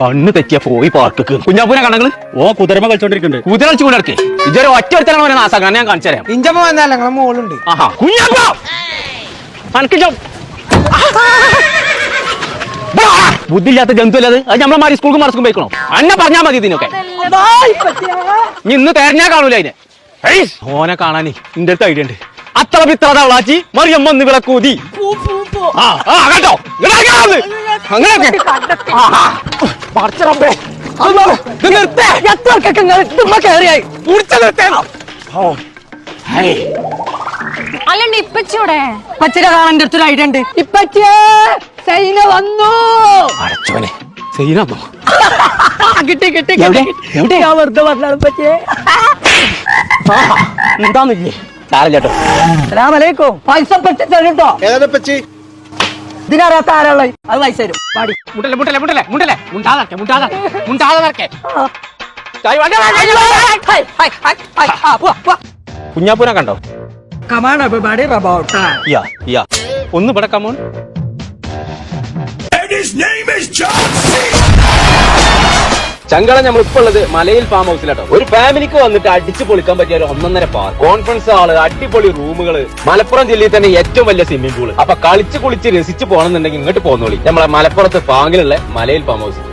കണ്ണ് തെറ്റിയ പോയി പാർക്ക് കുഞ്ഞാപ്പൂനെ കണങ്ങൾ ഓ കുതിരമ കളിച്ചോണ്ടിരിക്കുന്നുണ്ട് കുതിര ചൂടർക്ക് ഇതൊരു ഒറ്റ ഒരുത്തനാണ് അവനെ നാസാക്കാൻ ഞാൻ കാണിച്ചു തരാം. ഇഞ്ചമ്മ വന്നാലേ ഞങ്ങളെ മോളുണ്ട്. ആഹാ. കുഞ്ഞാപ്പ! അനക്ക് ചോ- ബാ! ബുദ്ധിയില്ലാത്ത ജന്തു അല്ലത് അത് നമ്മളെ മാറി സ്കൂൾക്ക് മറസ്ക്കും പോയിക്കണോ? അന്നെ പറഞ്ഞാ മതി ഇതിനൊക്കെ. നീ ഇന്ന് തെരഞ്ഞാ കാണൂല അതിനെ. ഓനെ കാണാനേ ഇന്റെ അടുത്ത് ഐഡിയ ഉണ്ട്. അത്ര പിത്ര വളാച്ചി മറിയമ്മ ഒന്ന് വിളക്കൂതി ആ ആ. അങ്ങനെയൊക്കെ. പിടിച്ച്. ഓ. അല്ലണ്ട് ഇപ്പച്ചൂടെ പച്ചിര കാണാൻ അടുത്തൊരു ഐഡിയ ഉണ്ട്. ഇപ്പച്ചേ സൈന വന്നു. പടച്ചോനെ സൈനമ്മോ കിട്ടി കിട്ടി എവിടെ? കിട്ടി. ഞാൻ വെറുതെ പറഞ്ഞാണ് പച്ചേ എന്താന്നില്ലേ? സലാമലൈക്കും പൈസ പെട്ടി തരുട്ടോ ഏതാപ്പച്ചി ഇതിനറിയാത്ത ആരാളെ? അത് പൈസ തരും. പാടി മുട്ടല്ലേ മുട്ടല്ലേ മുട്ടല്ലേ മുട്ടല്ലേ മുണ്ടാതെ മുണ്ടാതെ മുണ്ടാതെ നടക്കേ കുഞ്ഞാപ്പൂനെ കണ്ടോ? കമാൺ എവരിബഡി റബൌട്ട് യാ യാ ഒന്ന് ഇവിടെ കമോൺ ചങ്കള നമ്മൾ ഇപ്പൊ ഉള്ളത് മലയിൽ ഫാം ഹൗസിലാട്ടോ ഒരു ഫാമിലിക്ക് വന്നിട്ട് അടിച്ചു പൊളിക്കാൻ പറ്റിയ ഒരു ഒന്നൊന്നര പാർ കോൺഫറൻസ് ഹാൾ അടിപൊളി റൂമുകൾ മലപ്പുറം ജില്ലയിൽ തന്നെ ഏറ്റവും വലിയ സ്വിമ്മിംഗ് പൂൾ അപ്പൊ കളിച്ച് കുളിച്ച് രസിച്ച് പോകണമെന്നുണ്ടെങ്കിൽ ഇങ്ങോട്ട് പോകുന്നോളി നമ്മളെ മലപ്പുറത്ത് പാങ്ങിലുള്ള മലയിൽ ഫാം ഹൗസ്